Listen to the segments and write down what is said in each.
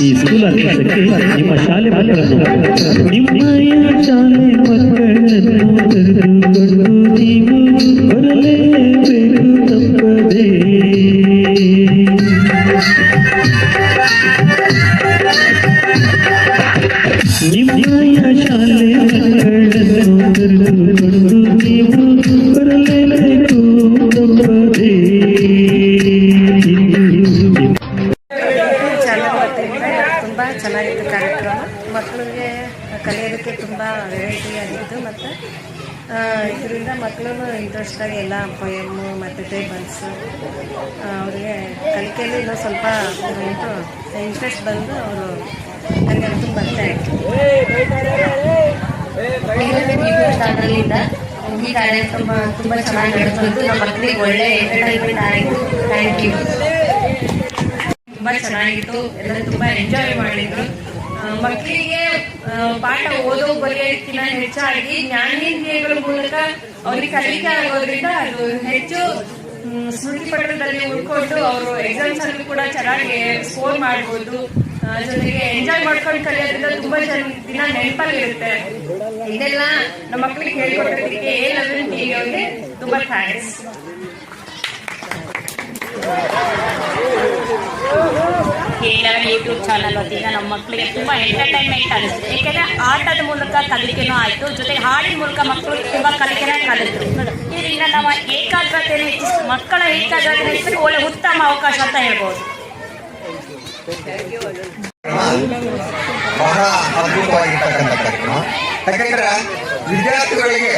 ಈ ಆರ್ಕೆಸ್ಟ್ರಾಕ್ಕೆ ನಿಮ್ಮ ಶಾಲೆ ಮಕ್ಕಳನ್ನು ನಿಮ್ಮ ಶಾಲೆ ಮಕ್ಕಳನ್ನು ನೀವು ಬರಲೇಬೇಕು ತುಂಬ ಚೆನ್ನಾಗಿತ್ತು ಕಾರ್ಯಕ್ರಮ. ಮಕ್ಕಳಿಗೆ ಕಲಿಯೋದಕ್ಕೆ ತುಂಬ ವೆರೈಟಿ ಆಗಿತ್ತು. ಮತ್ತು ಇದರಿಂದ ಮಕ್ಕಳು ಇಂಟ್ರೆಸ್ಟ್ ಆಗಿ ಎಲ್ಲ ಪೊಯಮ್ಮು ಮತ್ತು ಟೇಬಲ್ಸ್ ಅವರಿಗೆ ಕಲಿಕೆಯಲ್ಲಿ ಇನ್ನೂ ಸ್ವಲ್ಪ ಇಂಟ್ರೆಸ್ಟ್ ಬಂದು ಅವರು ಇತ್ತು ಚಾನಲಿಂದ ಈ ಕಾರ್ಯಕ್ರಮ ತುಂಬ ಚೆನ್ನಾಗಿ ನಡೆದು ಮಕ್ಕಳಿಗೆ ಒಳ್ಳೆ ಎಂಟರ್ಟೈನ್ಮೆಂಟ್ ಆಯಿತು ಥ್ಯಾಂಕ್ ಯು ತುಂಬಾ ಚೆನ್ನಾಗಿತ್ತು. ಎಲ್ಲ ತುಂಬಾ ಎಂಜಾಯ್ ಮಾಡಿದ್ರು. ಮಕ್ಕಳಿಗೆ ಪಾಠ ಓದೋ ಬರೆಯೋದಕ್ಕಿಂತ ಹೆಚ್ಚಾಗಿ ಜ್ಞಾನೇಂದ್ರಿಯಗಳ ಮೂಲಕ ಅವ್ರಿಗೆ ಕಲಿಕೆ ಆಗೋದ್ರಿಂದ ಅದು ಹೆಚ್ಚು ಸ್ಮೃತಿ ಪಟ್ಟದಲ್ಲಿ ಉಳ್ಕೊಂಡು ಅವರು ಎಕ್ಸಾಮ್ಸ್ ಅಲ್ಲಿ ಕೂಡ ಚೆನ್ನಾಗಿ ಸ್ಕೋರ್ ಮಾಡ್ಬೋದು. ಜೊತೆಗೆ ಎಂಜಾಯ್ ಮಾಡ್ಕೊಂಡು ಕಲಿಯೋದ್ರಿಂದ ತುಂಬಾ ಜನ ದಿನ ನೆನಪಲ್ಲಿರುತ್ತೆ ಇದೆಲ್ಲ ನಮ್ಮ ಮಕ್ಕಳಿಗೆ ಹೇಳ್ಕೊಡೋದಕ್ಕೆ ಏನಾದ್ರೂ ಅವ್ರಿಗೆ ತುಂಬಾ ಥ್ಯಾಂಕ್ಸ್ ಕೇಳರ್ ಯೂಟ್ಯೂಬ್ ಚಾನಲ್ ವತಿಯಿಂದ ನಮ್ಮ ಮಕ್ಕಳಿಗೆ ತುಂಬ ಎಂಟರ್ಟೈನ್ಮೆಂಟ್ ಅನಿಸ್ತು ಏಕೆಂದರೆ ಆಟದ ಮೂಲಕ ಕಲಿಕೆನೂ ಆಯಿತು. ಜೊತೆಗೆ ಹಾಡಿನ ಮೂಲಕ ಮಕ್ಕಳು ತುಂಬ ಕಲಿಕೆನೇ ಕಲಿತರು ಇದರಿಂದ ನಮ್ಮ ಏಕಾಗ್ರತೆಯನ್ನು ಹೆಚ್ಚಿಸಿ ಮಕ್ಕಳ ಏಕಾಗ್ರತೆ ಹೆಚ್ಚಿಸಲು ಒಳ್ಳೆ ಉತ್ತಮ ಅವಕಾಶ ಅಂತ ಹೇಳ್ಬೋದು. ಬಹಳ ಅದ್ಭುತವಾಗಿರ್ತಕ್ಕಂಥ ಕಾರ್ಯಕ್ರಮ. ಯಾಕಂದ್ರೆ ವಿದ್ಯಾರ್ಥಿಗಳಿಗೆ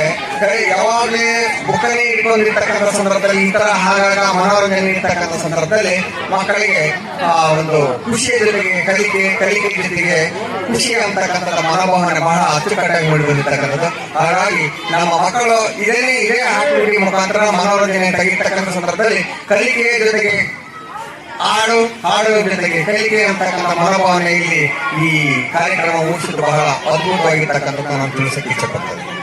ಯಾವಾಗಲೇ ಬುಕ್ಕನೆ ಇಟ್ಕೊಂಡಿರ್ತಕ್ಕಂಥ ಸಂದರ್ಭದಲ್ಲಿ ಈ ಆಗಾಗ ಮನೋರಂಜನೆ ಇರ್ತಕ್ಕಂಥ ಸಂದರ್ಭದಲ್ಲಿ ಮಕ್ಕಳಿಗೆ, ಆ, ಒಂದು ಖುಷಿಯ ಜೊತೆಗೆ ಕಲಿಕೆ ಕಲಿಕೆ ಜೊತೆಗೆ ಖುಷಿ ಅಂತಕ್ಕಂಥ ಮನೋಭಾವನೆ ಬಹಳ ಅಚ್ಚುಕಟ್ಟಾಗಿ ಮೂಡಿ ಬಂದಿರ್ತಕ್ಕಂಥದ್ದು. ಹಾಗಾಗಿ ನಮ್ಮ ಮಕ್ಕಳು ಇದೇನೇ ಇದೇ ಆಕ್ಟಿವಿಟಿ ಮುಖಾಂತರ ಮನೋರಂಜನೆ ತೆಗಿರ್ತಕ್ಕಂಥ ಸಂದರ್ಭದಲ್ಲಿ ಕಲಿಕೆಯ ಜೊತೆಗೆ ಹಾಡು ಹಾಡು ಜೊತೆಗೆ ಕಲಿಕೆ ಅಂತಕ್ಕಂಥ ಮನೋಭಾವನೆಯಲ್ಲಿ ಈ ಕಾರ್ಯಕ್ರಮ ಮುಗಿಸಿದ್ದು ಬಹಳ ಅದ್ಭುತವಾಗಿರ್ತಕ್ಕಂಥದ್ದು ನಾನು ತಿಳಿಸಕ್ಕೆ ಇಷ್ಟಪಡ್ತೇನೆ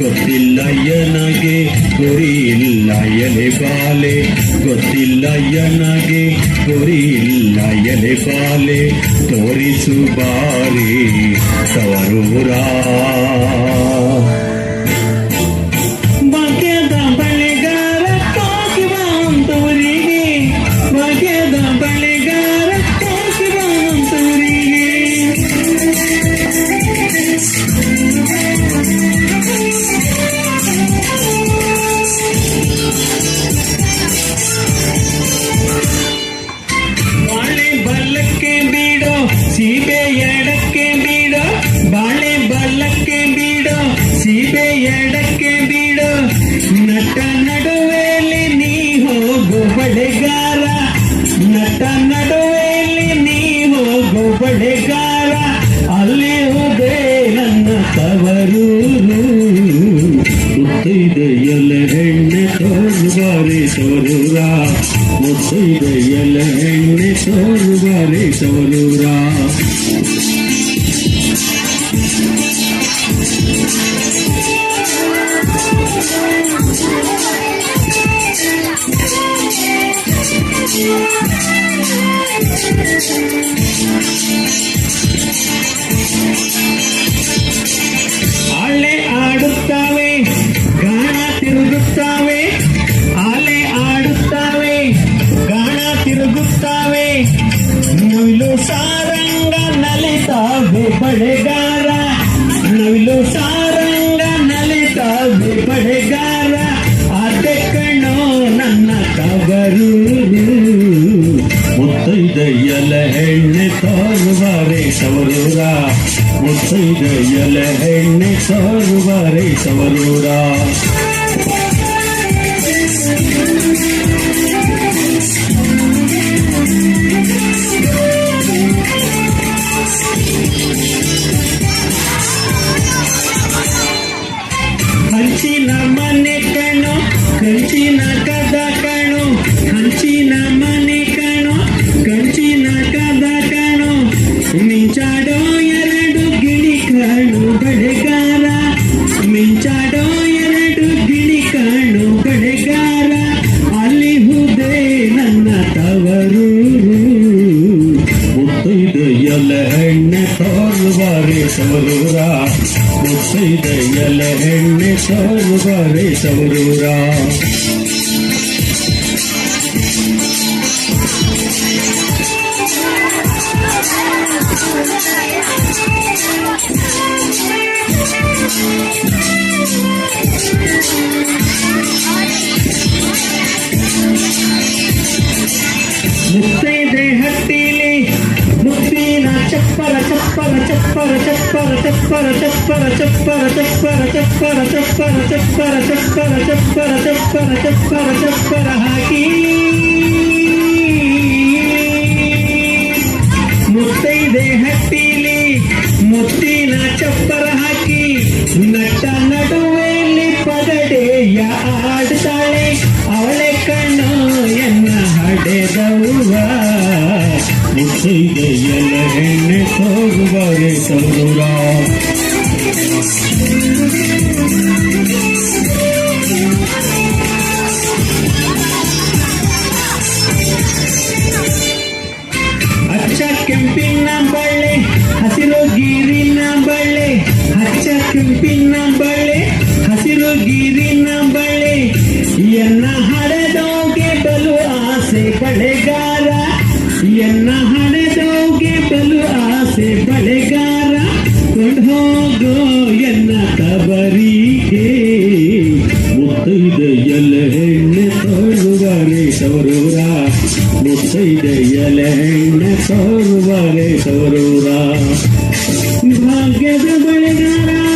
ಗೊತ್ತಿಲ್ಲ ನನಗೆ ಗುರಿ ಇಲ್ಲ ಎಲೆ ಬಾಲೆ. ಗೊತ್ತಿಲ್ಲ ನನಗೆ ಗುರಿ ಇಲ್ಲ ಎಲೆ ಬಾಲೆ. ತೋರಿಸು ಬಾರಿ ತವರೂರ ಭಾಗ್ಯದ ಬಳೆಗಾರ ಹೋಗಿಬಾವಂತವರಿಗೆ ಭಾಗ್ಯದ ಬಳೆಗಾರ ಸೀಬೆ ಎಡಕ್ಕೆ ಬೀಡೋ. ನಟ ನಡುವೆಯಲ್ಲಿ ನೀ ಹೋಗು ಬಳೆಗಾರ. ನಟ ನಡುವೆಯಲ್ಲಿ ನೀ ಹೋಗು ಬಳೆಗಾರ. ಅಲ್ಲಿ ಹೋದೆ ನನ್ನ ತವರೂರು ಮುತ್ತೈದೆಯಲ್ಲ ಹೆಣ್ಣೆ ತೋರುಬಾರಿ ತೋರೂರ ಮುತ್ತೈದೆಯಲ್ಲ ಹೆಣ್ಣೆ ತೋರುಬಾರಿ ತೋರೂರ ಪಡೆಗಾರ ನವಿಲು ಸಾರಂಗ ನಲಿತ ಪಡೆಗಾರ ಆತೆ ಕಣ್ಣು ನನ್ನ ತವರು. ಮುತ್ತೈದಯ್ಯಲ ಹೆಣ್ಣೆ ತೋರುವರೆ ಸವರೂರ ಮುತ್ತೈದಯ್ಯಲ ಹೆಣ್ಣೆ ತೋರುವರೆ ಸವರೂರ ಹೃದಯ ಹೆಣ್ಣೆ ಸೌರೂರಾ ಚಪ್ಪರ ಚಪ್ಪರ ಚಪ್ಪರ ಚಪ್ಪರ ಚಪ್ಪರ ಚಪ್ಪರ ಚಪ್ಪರ ಚಪ್ಪರ ಚಪ್ಪರ ಚಪ್ಪರ ಚಪ್ಪರ ಚಪ್ಪರ ಹಾಕಿ ಮುತ್ತೈದೆ ಹಟ್ಟಿಲಿ ಮುತ್ತಿನ ಚಪ್ಪರ ಹಾಕಿ ನಟ್ಟ ನಡುವೆಯಲ್ಲಿ ಪಗಡೆಯ ಆಡ್ತಾಳೆ ಅವಳೆ ಕಣ್ಣು ಎನ್ನ ಹಡೆದವ್ವ ಮುತ್ತೈದೆ ಎಲ ಹೆಣ್ಣೆ ಹೋಗುವರೆ ಸೌರ ಹಚ್ಚ ಕೆಂಪಿನ ಬಳ್ಳೆ ಹಸಿರು ಗೀರಿನ ಬಳ್ಳೆ ಹಚ್ಚ ಕೆಂಪಿನ ಬಳ್ಳೆ ಹಸಿರು ಗೀರಿನ ಬಳ್ಳೆ ಎನ್ನ ಹಡೆದೋಗೆ ಬಲು ಆಸೆ ಬಳೆಗಾರ ಎನ್ನ ಕಟ್ಟಲು ಆಸೆ ಬಳೆಗಾರ ಕೊಂಡೋಗೋ ಎನ್ನ ಕಬರಿಗೆ ಮುತ್ತೈದೆಯಲ್ಲ ಹೆಣ್ಣೆ ತೋರುವರೆ ಸೌರೂರ ಮುತ್ತೈದೆಯಲ್ಲ ಹೆಣ್ಣೆ ತೋರುವರೆ ಸೌರೂರ ಭಾಗ್ಯದ ಬಳೆಗಾರ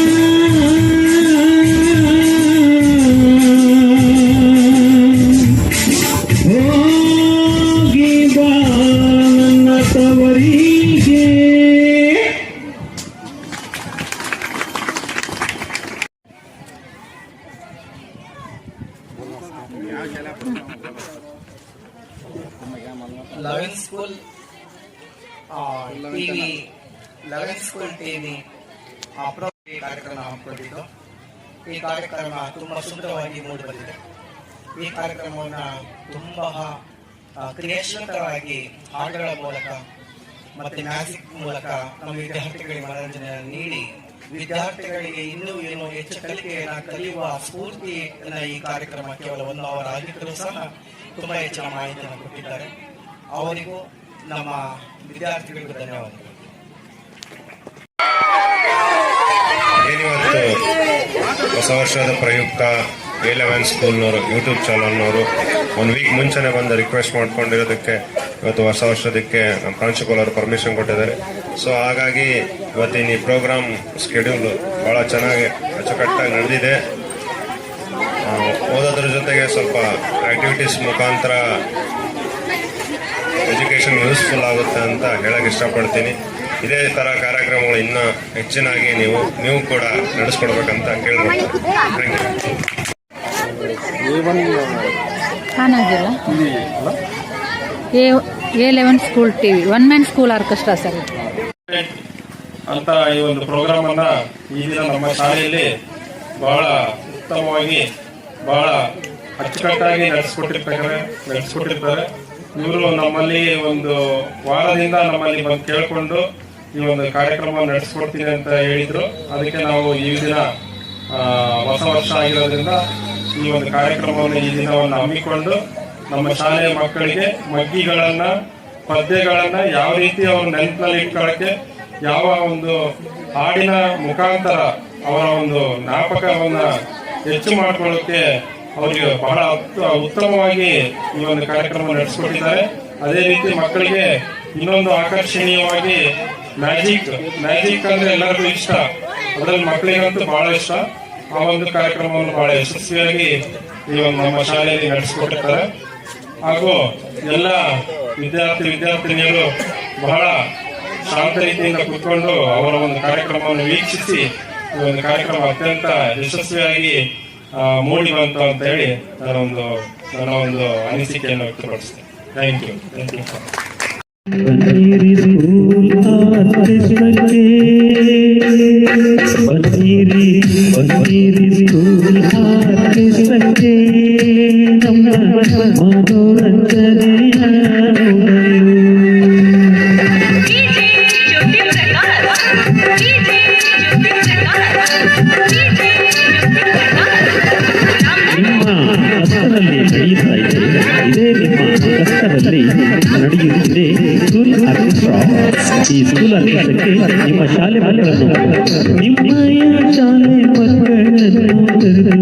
eleven school TV eleven school TV ಈ ಕಾರ್ಯಕ್ರಮ ಹಮ್ಮಿಕೊಂಡಿದ್ದು. ಈ ಕಾರ್ಯಕ್ರಮ ತುಂಬಾ ಸುಂದರವಾಗಿ ಮೂಡಿ ಬಂದಿದೆ ಈ ಕಾರ್ಯಕ್ರಮವನ್ನು ತುಂಬಾ ಆ, ಕ್ರಿಯಾಶೀಲಕರವಾಗಿ ಹಾಡುಗಳ ಮೂಲಕ ಮತ್ತೆ ಮ್ಯಾಜಿಕ್ ಮೂಲಕ ನಮ್ಮ ವಿದ್ಯಾರ್ಥಿಗಳಿಗೆ ಮನರಂಜನೆ ನೀಡಿ ವಿದ್ಯಾರ್ಥಿಗಳಿಗೆ ಇನ್ನೂ ಏನು ಹೆಚ್ಚು ಕಲಿಕೆಯನ್ನು ಕಲಿಯುವ ಸ್ಫೂರ್ತಿಯನ್ನು ಈ ಕಾರ್ಯಕ್ರಮ ಕೇವಲ ಒಂದು ಅವರ ಆಗಿದ್ದರೂ ಸಹ ತುಂಬಾ ಹೆಚ್ಚಿನ ಮಾಹಿತಿಯನ್ನು ಕೊಟ್ಟಿದ್ದಾರೆ. ಅವರಿಗೂ ನಮ್ಮ ವಿದ್ಯಾರ್ಥಿಗಳಿಗೂ ಧನ್ಯವಾದಗಳು. ಹೊಸ ವರ್ಷದ ಪ್ರಯುಕ್ತ ಎ ಲೆವೆನ್ ಸ್ಕೂಲ್ನವರು ಯೂಟ್ಯೂಬ್ ಚಾನಲ್ನವರು ಒಂದು ವೀಕ್ ಮುಂಚೆನೆ ಬಂದು ರಿಕ್ವೆಸ್ಟ್ ಮಾಡ್ಕೊಂಡಿರೋದಕ್ಕೆ ಇವತ್ತು ಹೊಸ ವರ್ಷದಕ್ಕೆ ನಮ್ಮ ಪ್ರಾಂಶುಪಾಲರು ಪರ್ಮಿಷನ್ ಕೊಟ್ಟಿದ್ದಾರೆ. ಸೊ ಹಾಗಾಗಿ ಇವತ್ತಿನ ಈ ಪ್ರೋಗ್ರಾಮ್ ಸ್ಕೆಡ್ಯೂಲ್ ಭಾಳ ಚೆನ್ನಾಗಿ ಅಚ್ಚುಕಟ್ಟಾಗಿ ನಡೆದಿದೆ. ಓದೋದ್ರ ಜೊತೆಗೆ ಸ್ವಲ್ಪ ಆಕ್ಟಿವಿಟೀಸ್ ಮುಖಾಂತರ ಎಜುಕೇಷನ್ ಯೂಸ್ಫುಲ್ ಆಗುತ್ತೆ ಅಂತ ಹೇಳಕ್ಕೆ ಇಷ್ಟಪಡ್ತೀನಿ. ಇದೇ ಥರ ಕಾರ್ಯಕ್ರಮಗಳು ಇನ್ನೂ ಹೆಚ್ಚಿನಾಗಿ ನೀವು ನೀವು ಕೂಡ ನಡೆಸ್ಕೊಡ್ಬೇಕಂತ ಕೇಳ್ಬೋದು thank you A A eleven school TV one man school orchestra sir ಅಂತ ಈ ಒಂದು ಪ್ರೋಗ್ರಾಮ್ ಅನ್ನ ಈ ದಿನ ನಮ್ಮ ಶಾಲೆಯಲ್ಲಿ ಬಹಳ ಉತ್ತಮವಾಗಿ, ಬಹಳ ಅಚ್ಚುಕಟ್ಟಾಗಿ ನಡೆಸ್ಕೊಟ್ಟಿರ್ತಾರೆ ನಡೆಸ್ಕೊಟ್ಟಿರ್ತಾರೆ. ಇವರು ನಮ್ಮಲ್ಲಿ ಒಂದು ವಾರದಿಂದ ನಮ್ಮಲ್ಲಿ ಬಂದು ಕೇಳಿಕೊಂಡು ಈ ಒಂದು ಕಾರ್ಯಕ್ರಮ ನಡೆಸ್ಕೊಡ್ತೀನಿ ಅಂತ ಹೇಳಿದ್ರು. ಅದಕ್ಕೆ ನಾವು ಈ ದಿನ ಹೊಸ ವರ್ಷ ಆಗಿರೋದ್ರಿಂದ ಈ ಒಂದು ಕಾರ್ಯಕ್ರಮವನ್ನು ಈ ದಿನವನ್ನು ಹಮ್ಮಿಕೊಂಡು ನಮ್ಮ ಶಾಲೆಯ ಮಕ್ಕಳಿಗೆ ಮಗ್ಗಿಗಳನ್ನ ಪದ್ಯಗಳನ್ನ ಯಾವ ರೀತಿ ಅವ್ರ ನೆನಪಿನಲ್ಲಿ ಇಟ್ಕೊಳ್ಳಕ್ಕೆ ಯಾವ ಒಂದು ಹಾಡಿನ ಮುಖಾಂತರ ಅವರ ಒಂದು ಜ್ಞಾಪಕವನ್ನ ಹೆಚ್ಚು ಮಾಡಿಕೊಳ್ಳೋಕೆ ಅವರಿಗೆ ಬಹಳ ಉತ್ತ- ಉತ್ತಮವಾಗಿ ಈ ಒಂದು ಕಾರ್ಯಕ್ರಮ ನಡೆಸಿಕೊಟ್ಟಿದ್ದಾರೆ. ಅದೇ ರೀತಿ ಮಕ್ಕಳಿಗೆ ಇನ್ನೊಂದು ಆಕರ್ಷಣೀಯವಾಗಿ ಮ್ಯಾಜಿಕ್ ಮ್ಯಾಜಿಕ್ ಅಂದ್ರೆ ಎಲ್ಲರಿಗೂ ಇಷ್ಟ. ಅದರಲ್ಲಿ ಮಕ್ಕಳಿಗಂತೂ ಬಹಳ ಇಷ್ಟ. ಆ ಒಂದು ಕಾರ್ಯಕ್ರಮವನ್ನು ಬಹಳ ಯಶಸ್ವಿಯಾಗಿ ಈ ಒಂದು ನಮ್ಮ ಶಾಲೆಯಲ್ಲಿ ನಡೆಸಿಕೊಟ್ಟಿರ್ತಾರೆ ಹಾಗೂ ಎಲ್ಲ ವಿದ್ಯಾರ್ಥಿ ವಿದ್ಯಾರ್ಥಿನಿಯರು ಬಹಳ ಶಾಂತ ರೀತಿಯಿಂದ ಕುತ್ಕೊಂಡು ಅವರ ಒಂದು ಕಾರ್ಯಕ್ರಮವನ್ನು ವೀಕ್ಷಿಸಿ ಈ ಒಂದು ಕಾರ್ಯಕ್ರಮ ಅತ್ಯಂತ ಯಶಸ್ವಿಯಾಗಿ ಮೂಡಿ ಬಂತು ಅಂತ ಹೇಳಿ ನನ್ನ ಒಂದು ನನ್ನ ಒಂದು ಅನಿಸಿಕೆಯನ್ನು ವ್ಯಕ್ತಪಡಿಸ್ತೇನೆ ಥ್ಯಾಂಕ್ ಯು ಥ್ಯಾಂಕ್ ಯು ನಡೆಯುತ್ತಿದೆ ಸ್ಕೂಲ್ ಆರ್ಕೆಸ್ಟ್ರಾ ಈ ಸ್ಕೂಲ್ ಆರ್ಕೆಸ್ಟ್ರಾಕ್ಕೆ ನಿಮ್ಮ ಶಾಲೆ ಮಕ್ಕಳನ್ನು ನಿಮ್ಮಯ ಶಾಲೆ ಮಕ್ಕಳನ್ನು